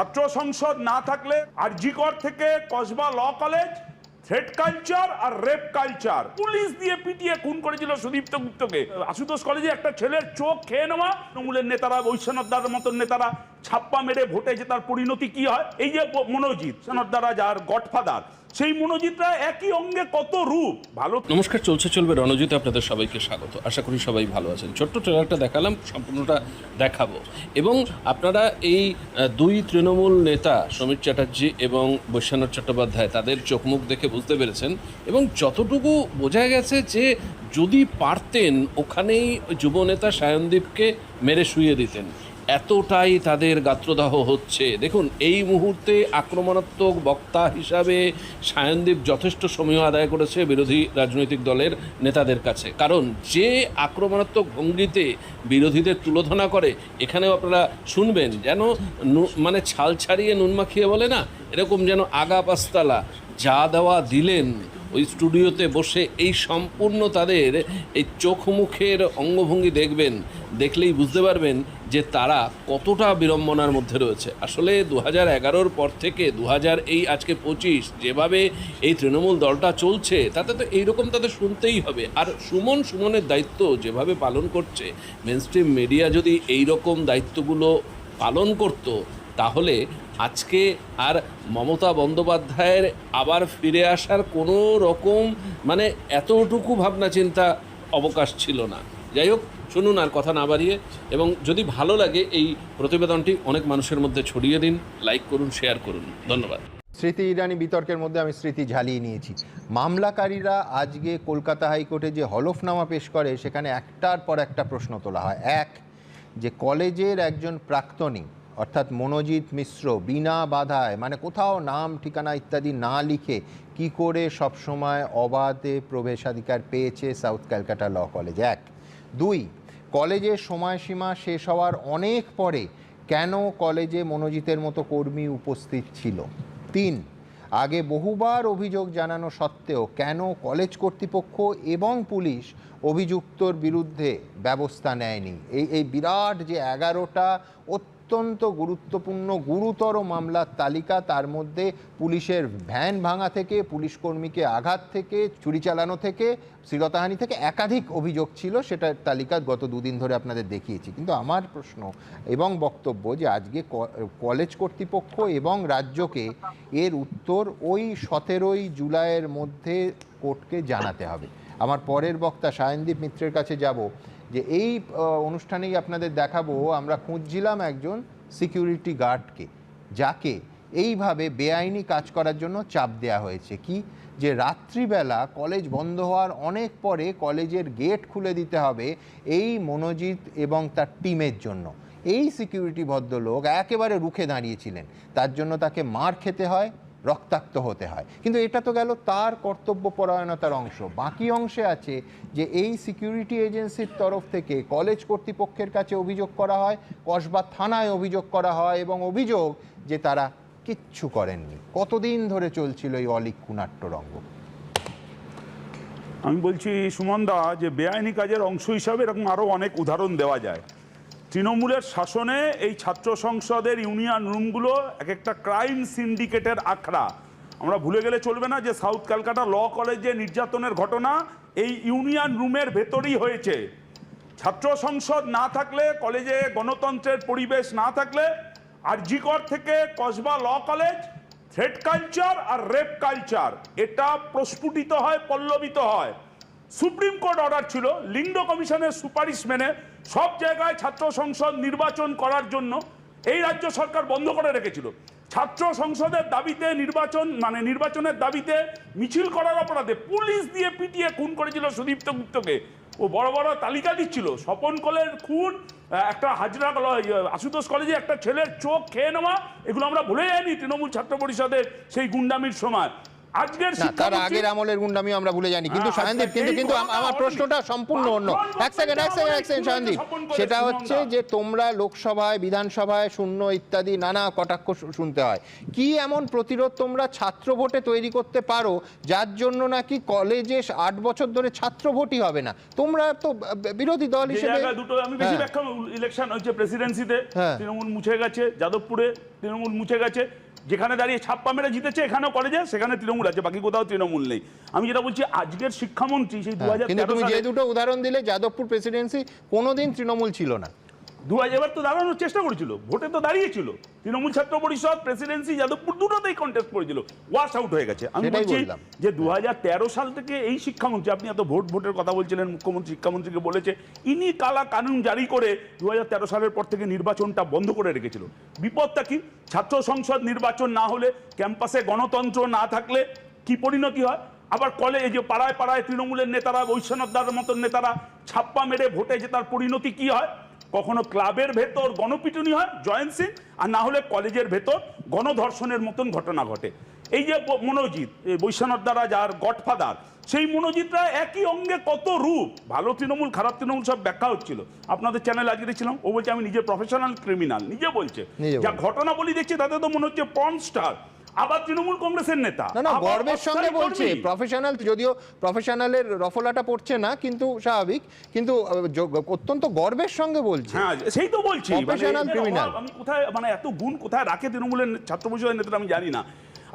ছাত্র সংসদ না থাকলে আরজিকর থেকে Kasba law college threat culture আর রেপ কালচার পুলিশ দিয়ে পিটিয়ে খুন করেছিল সুদীপ্ত গুপ্তকে। আশুতোষ কলেজে একটা ছেলের চোখ খেয়ে নেওয়া। তৃণমূলের নেতারা বৈশ্বনাথদার মতন নেতারা ছাপ্পা মেরে ভোটে যে তার পরিণতি কি হয়? এই যে মনোজিৎ সনদ্দারা যার গডফাদার, সেই মনোজিৎরা একই অঙ্গে কত রূপ? ভালো নমস্কার, চলছে, চলবে রণজিতে আপনাদের সবাইকে স্বাগত। আশা করি সবাই ভালো আছেন। ছোট্ট ট্রেলারটা দেখালাম, সম্পূর্ণটা দেখাবো। এবং আপনারা এই দুই তৃণমূল নেতা, সমীর চ্যাটার্জি এবং বৈশ্বনাথ চট্টোপাধ্যায়, তাদের চোখ মুখ দেখে বুঝতে পেরেছেন। এবং যতটুকু বোঝা গেছে যে, যদি পারতেন, ওখানেই যুব নেতা সায়নদীপকে মেরে শুয়ে দিতেন। এতটাই তাদের গাত্রদাহ হচ্ছে। দেখুন, এই মুহূর্তে আক্রমণাত্মক বক্তা হিসাবে সায়নদীপ যথেষ্ট সময় আদায় করেছে বিরোধী রাজনৈতিক দলের নেতাদের কাছে। কারণ যে আক্রমণাত্মক ভঙ্গিতে বিরোধীদের তুলোধনা করে, এখানেও আপনারা শুনবেন যেন মানে ছাল ছাড়িয়ে নুন মাখিয়ে বলে না, এরকম যেন আগা পাস্তালা যা দেওয়া দিলেন ওই স্টুডিওতে বসে এই সম্পূর্ণ তাদের এই চোখ মুখের অঙ্গভঙ্গি দেখবেন, দেখলেই বুঝতে পারবেন যে তারা কতটা বিড়ম্বনার মধ্যে রয়েছে। আসলে দু হাজার এগারোর পর থেকে দু হাজার এই আজকে পঁচিশ, যেভাবে এই তৃণমূল দলটা চলছে, তাতে তো এইরকম তাদের শুনতেই হবে। আর সুমন, সুমনের দায়িত্ব যেভাবে পালন করছে মেনস্ট্রিম মিডিয়া যদি এই রকম দায়িত্বগুলো পালন করত, তাহলে আজকে আর মমতা বন্দ্যোপাধ্যায়ের আবার ফিরে আসার কোনো রকম মানে এতটুকু ভাবনা চিন্তা অবকাশ ছিল না। যাই হোক, শুনুন আর কথা না বাড়িয়ে এবং যদি ভালো লাগে এই প্রতিবেদনটি অনেক মানুষের মধ্যে ছড়িয়ে দিন, লাইক করুন, শেয়ার করুন। ধন্যবাদ। স্মৃতি ইরানি বিতর্কের মধ্যে আমি স্মৃতি ঝালিয়ে নিয়েছি। মামলাকারীরা আজকে কলকাতা হাইকোর্টে যে হলফনামা পেশ করে, সেখানে একটার পর একটা প্রশ্ন তোলা হয়। এক, যে কলেজের একজন প্রাক্তনী অর্থাৎ মনোজিৎ মিশ্র, বিনা বাধায় মানে কোথাও নাম, ঠিকানা ইত্যাদি না লিখে কি করে সবসময় অবাধে প্রবেশাধিকার পেয়েছে সাউথ ক্যালকাটা ল কলেজ? এক। দুই, কলেজের সময়সীমা শেষ হওয়ার অনেক পরে কেন কলেজে মনোজিতের মতো কর্মী উপস্থিত ছিল? তিন, আগে বহুবার অভিযোগ জানানো সত্ত্বেও কেন কলেজ কর্তৃপক্ষ এবং পুলিশ অভিযুক্তর বিরুদ্ধে ব্যবস্থা নেয়নি? এই এই বিরাট যে এগারোটা অত্যন্ত গুরুত্বপূর্ণ, গুরুতর মামলার তালিকা। তার মধ্যে পুলিশের ভ্যান ভাঙা থেকে, পুলিশ কর্মীকে আঘাত থেকে, চুরি চালানো থেকে, শ্লীলতাহানি থেকে একাধিক অভিযোগ ছিল, সেটার তালিকা গত দুদিন ধরে আপনাদের দেখিয়েছি। কিন্তু আমার প্রশ্ন এবং বক্তব্য যে আজকে কলেজ কর্তৃপক্ষ এবং রাজ্যকে এর উত্তর ওই সতেরোই জুলাইয়ের মধ্যে কোর্টকে জানাতে হবে। আমার পরের বক্তা সায়নদীপ মিত্রের কাছে যাব। যে এই অনুষ্ঠানেই আপনাদের দেখাবো, আমরা খুঁজছিলাম একজন সিকিউরিটি গার্ডকে যাকে এইভাবে বেআইনি কাজ করার জন্য চাপ দেওয়া হয়েছে। কি? যে রাত্রিবেলা কলেজ বন্ধ হওয়ার অনেক পরে কলেজের গেট খুলে দিতে হবে এই মনোজিৎ এবং তার টিমের জন্য। এই সিকিউরিটি ভদ্রলোক একেবারে রুখে দাঁড়িয়েছিলেন। তার জন্য তাকে মার খেতে হয় রক্তাক্ত হতে হয়। কিন্তু এটা তো গেল তার কর্তব্য পরায়ণতার অংশ। বাকি অংশে আছে যে এই সিকিউরিটি এজেন্সির তরফ থেকে কলেজ কর্তৃপক্ষের কাছে অভিযোগ করা হয়, কসবা থানায় অভিযোগ করা হয় এবং অভিযোগ যে তারা কিচ্ছু করেননি। কতদিন ধরে চলছিল এই অলিক নাট্যরঙ্গ আমি বলছি সুমনদা যে বেআইনি কাজের অংশ হিসাবে এরকম আরও অনেক উদাহরণ দেওয়া যায়। তৃণমূলের শাসনে এই ছাত্র সংসদের ইউনিয়ন রুমগুলো এক একটা ক্রাইম সিন্ডিকেটের আখড়া। আমরা ভুলে গেলে চলবে না যে সাউথ ক্যালকাটা ল কলেজে নির্যাতনের ঘটনা এই ইউনিয়ন রুমের ভেতরেই হয়েছে। ছাত্র সংসদ না থাকলে, কলেজে গণতন্ত্রের পরিবেশ না থাকলে, আরজিকর থেকে Kasba law college threat culture আর রেপ কালচার। এটা প্রস্ফুটিত হয়, পল্লবিত হয়। সুপ্রিম কোর্ট অর্ডার ছিল লিঙ্গ কমিশনের সুপারিশ মেনে সব জায়গায় ছাত্র সংসদ নির্বাচন করার জন্য এই রাজ্য সরকার বন্ধ করে রেখেছিল। ছাত্র সংসদের দাবিতে নির্বাচন মানে নির্বাচনের দাবিতে মিছিল করার অপরাধে পুলিশ দিয়ে পিটিয়ে খুন করেছিল সুদীপ্ত গুপ্তকে। ও বড় বড় তালিকা দিচ্ছিল স্বপন কলের খুন একটা হাজরা ইয়ে, আশুতোষ কলেজে একটা ছেলের চোখ খেয়ে নেওয়া এগুলো আমরা ভুলে যাইনি তৃণমূল ছাত্র পরিষদের সেই গুন্ডামির সময়। আজকের তার আগের আমলের গুন্ডামি আমরা ভুলে জানি কিন্তু হ্যাঁ, সায়নদীপ আচ্ছা, কিন্তু কিন্তু আমার প্রশ্নটা সম্পূর্ণ অন্য। এক সেকেন্ড এক সেকেন্ড এক সেকেন্ড সায়নদীপ। সেটা হচ্ছে যে তোমরা লোকসভায় বিধানসভায় শূন্য ইত্যাদি নানা কটাক্ষ শুনতে হয়। কি এমন প্রতিরোধ তোমরা ছাত্র ভোটে তৈরি করতে পারো যার জন্য নাকি কলেজে আট বছর ধরে ছাত্র ভোটই হবে না? তোমরা তো বিরোধী দল হিসেবে দুটো আমি বেশি হ্যাঁ। ব্যাখ্যা ইলেকশন হচ্ছে প্রেসিডেন্সিতে। তৃণমূল মুছে গেছে যাদবপুরে তৃণমূল মুছে গেছে। যেখানে দাঁড়িয়ে ছাপ্পা মেরে জিতেছে এখানেও কলেজে সেখানে তৃণমূল আছে বাকি কোথাও তৃণমূল নেই। আমি যেটা বলছি আজকের শিক্ষামন্ত্রী সেই দু হ্যাঁ, হাজার তুমি যে দুটো উদাহরণ দিলে যাদবপুর প্রেসিডেন্সি কোনোদিন তৃণমূল ছিল না। দু হাজার এবার তো দাঁড়ানোর চেষ্টা করেছিল ভোটে তো দাঁড়িয়েছিল। তৃণমূল ছাত্র পরিষদ প্রেসিডেন্সি যাদবপুর দুটোতেই কন্টেস্ট করেছিল। ওয়াশ আউট হয়ে গেছে। আমি বলছি যে দু সাল থেকে এই শিক্ষামন্ত্রী আপনি এত ভোট ভোটের কথা বলছিলেন মুখ্যমন্ত্রী শিক্ষামন্ত্রীকে বলেছে ইনি কালা কানুন জারি করে দু সালের পর থেকে নির্বাচনটা বন্ধ করে রেখেছিল। বিপদটা কি? ছাত্র সংসদ নির্বাচন না হলে ক্যাম্পাসে গণতন্ত্র না থাকলে কি পরিণতি হয়? আবার কলে এই যে পাড়ায় পাড়ায় তৃণমূলের নেতারা বৈশ্বনাথদার মতন নেতারা ছাপ্পা মেরে ভোটে জেতার পরিণতি কি হয়? কখনো ক্লাবের ভেতর গণপিটুনি হয় জয়েন্ট সিং আর না হলে কলেজের ভেতর গণধর্ষণের মতন ঘটনা ঘটে। এই যে মনোজিৎ এই বৈশ্বনাথ দ্বারা যার গডফাদার সেই মনোজিৎরা একই অঙ্গে কত রূপ? ভালো তৃণমূল খারাপ তৃণমূল সব ব্যাখ্যা হচ্ছিল। আপনাদের চ্যানেল আজকে দেখছিলাম ও বলছে আমি নিজে প্রফেশনাল ক্রিমিনাল নিজে বলছে। যা ঘটনা বলি দেখছি তাতে তো মনে হচ্ছে পন স্টার আবার তৃণমূল কংগ্রেসের নেতা। না না গর্বের সঙ্গে বলছে প্রফেশনাল যদিও প্রফেশনালের রফলাটা পড়ছে না কিন্তু স্বাভাবিক কিন্তু অত্যন্ত গর্বের সঙ্গে বলছে। হ্যাঁ সেই তো বলছি প্রফেশনাল criminal। অভাব, আমি কোথায় মানে এত গুণ কোথায় রাখে তৃণমূলের ছাত্র পরিষদের নেতারা আমি জানি না।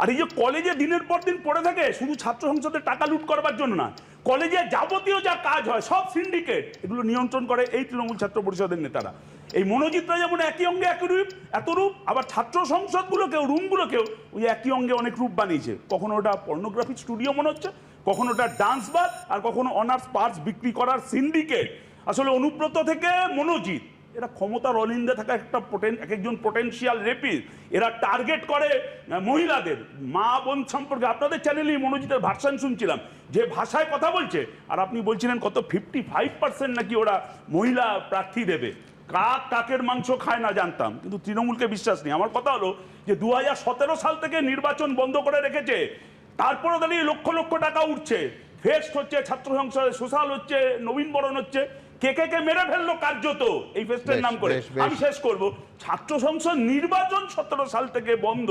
আর এই যে কলেজে দিনের পর দিন পড়ে থাকে শুধু ছাত্র সংসদের টাকা লুট করবার জন্য না কলেজে যাবতীয় যা কাজ হয়, সব সিন্ডিকেট এগুলো নিয়ন্ত্রণ করে এই তৃণমূল ছাত্র পরিষদের নেতারা। এই মনোজিতরা যেমন একই অঙ্গে একই রূপ, এত রূপ, আবার ছাত্র সংসদগুলোকেও রুমগুলোকেও ওই একই অঙ্গে অনেক রূপ বানিয়েছে। কখনো ওটা পর্নোগ্রাফি স্টুডিও মনে হচ্ছে, কখনো ওটা ডান্স বার আর কখনো অনার্স পার্স বিক্রি করার সিন্ডিকেট আসলে অনুব্রত থেকে মনোজিৎ। এরা ক্ষমতার অলিন্দে থাকা একটা পোটেন- এক একজন পোটেনশিয়াল রেপিস এরা টার্গেট করে মহিলাদের। মা বোন সম্পর্কে আপনাদের চ্যানেলেই মনোজিতের ভার্সান শুনছিলাম। যে ভাষায় কথা বলছে, আর আপনি বলছিলেন কত ফিফটি ফাইভ পার্সেন্ট নাকি ওরা মহিলা প্রার্থী দেবে। কাক কাকের মাংস খায় না জানতাম, কিন্তু তৃণমূলকে বিশ্বাস নেই। আমার কথা হলো যে দু হাজার সতেরো সাল থেকে নির্বাচন বন্ধ করে রেখেছে তারপরে দাঁড়িয়ে লক্ষ লক্ষ টাকা উঠছে। ফেস্ট হচ্ছে, ছাত্র সংসদে সোশ্যাল হচ্ছে নবীনবরণ হচ্ছে। কে কে কে মেরে ফেলল কার্যত? এই ফেস্টের নাম করে। আমি শেষ করব। ছাত্র সংসদ নির্বাচন সতেরো সাল থেকে বন্ধ।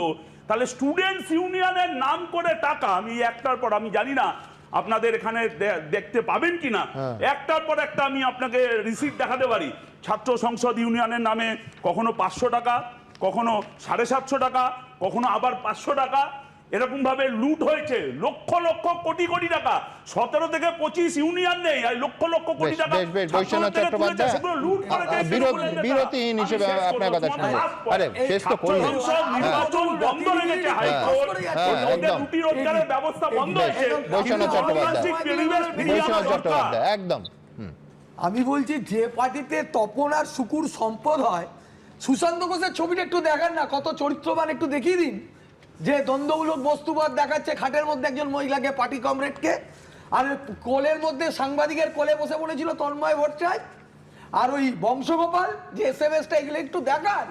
তাহলে স্টুডেন্টস ইউনিয়নের নাম করে টাকা আমি একটার পর আমি জানি না আপনাদের এখানে দেখতে পাবেন কিনা। হ্যাঁ। একটার পর একটা আমি আপনাকে রিসিপ্ট দেখাতে পারি। ছাত্র সংসদ ইউনিয়নের নামে কখনো পাঁচশো টাকা কখনো সাড়ে সাতশো টাকা কখনো আবার পাঁচশো টাকা এরকম ভাবে লুট হয়েছে লক্ষ লক্ষ কোটি কোটি টাকা সতেরো থেকে পঁচিশ ইউনিয়ন নেই আর লক্ষ লক্ষ কোটি টাকা। বিরতিহীন হিসেবে আপনার কথা শুনব। আরে, শেষ তো করলেন। নির্বাচন বন্ধ রেখেছে হাইকোর্ট একদম। রুটি রোজগারের ব্যবস্থা বন্ধ হয়েছে বৈশ্বনাথ চট্টোপাধ্যায়। বৈশ্বনাথ চট্টোপাধ্যায় একদম আমি বলছি যে পার্টিতে তপন আর শুকুর সম্পদ হয় সুশান্ত ঘোষের ছবিটা একটু দেখান না কত চরিত্রবান একটু দেখিয়ে দিন যে দ্বন্দ্বমূলক বস্তুবাদ দেখাচ্ছে খাটের মধ্যে একজন মহিলাকে পার্টি কমরেডকে আর কোলের মধ্যে সাংবাদিকের কোলে বসে পড়েছিল তন্ময় ভট্টাচার্য আর ওই বংশগোপাল যে এস এম এসটা এগুলো একটু দেখান।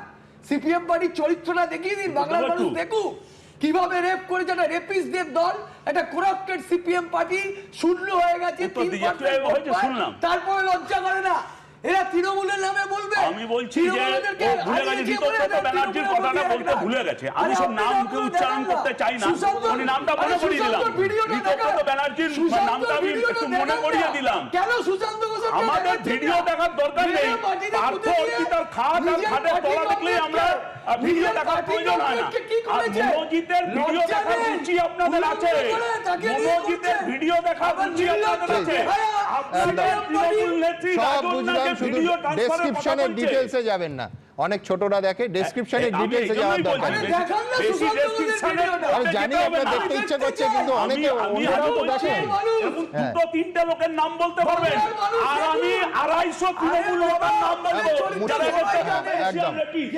সিপিএম পার্টির চরিত্রটা দেখিয়ে দিন বাংলার মানুষ দেখুক কীভাবে রেপ করেছে একটা রেপিসদের দল একটা করাপ্টেড সিপিএম পার্টি শূন্য হয়ে গেছে। তারপরে লজ্জা করে না। এরা তৃণমূলের নামে বলবে। আমি বলছি যে ভুলে গেছে হারিয়ে দিয়ে জিতপ্রসাদ বলে ব্যানার্জির কথাটা বলতে ভুলে গেছে। আমি সব নাম মুখে উচ্চারণ করতে চাই না। উনি নামটা মনে করিয়ে দিলাম। সুশান্তর ভিডিওটা জিতপ্রসাদ দেখান। ব্যানার্জির নামটা আমি একটু মনে করিয়ে দিলাম। কেন সুশান্ত আমাদের ভিডিও দেখার দরকার নেই। পার্থ অর্পিতার খাট আর খাটের তলা দেখলেই আমরা ভিডিও দেখার প্রয়োজন হয় না। মনোজিতের ভিডিও দেখার রুচি আপনাদের আছে। করছে। ভিডিও দেখার রুচি আপনাদের আছে। আপনাদের তৃণমূল নেত্রী ভিডিও ট্রান্সফারের ডিটেইলসে ডিটেলসে যাবেন না। অনেক ছোটরা দেখে ডিটেলসে এই যাওয়ার দরকার আমি জানি আপনার দেখতে ইচ্ছে করছে কিন্তু আমি- অনেকে আমি অন্যরাও তো দেখেন হ্যাঁ। দুটো তিনটে লোকের নাম বলতে পারবেন। আর আমি আড়াইশো তৃণমূল নেতার নাম বলব। একদম।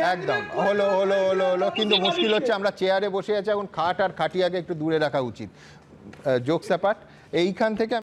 একদম। হলো হলো হলো হলো। কিন্তু মুশকিল হচ্ছে আমরা চেয়ারে বসে আছি এখন খাট আর খাটিয়াকে একটু দূরে রাখা উচিত। জোকস অ্যাপার্ট এইখান থেকে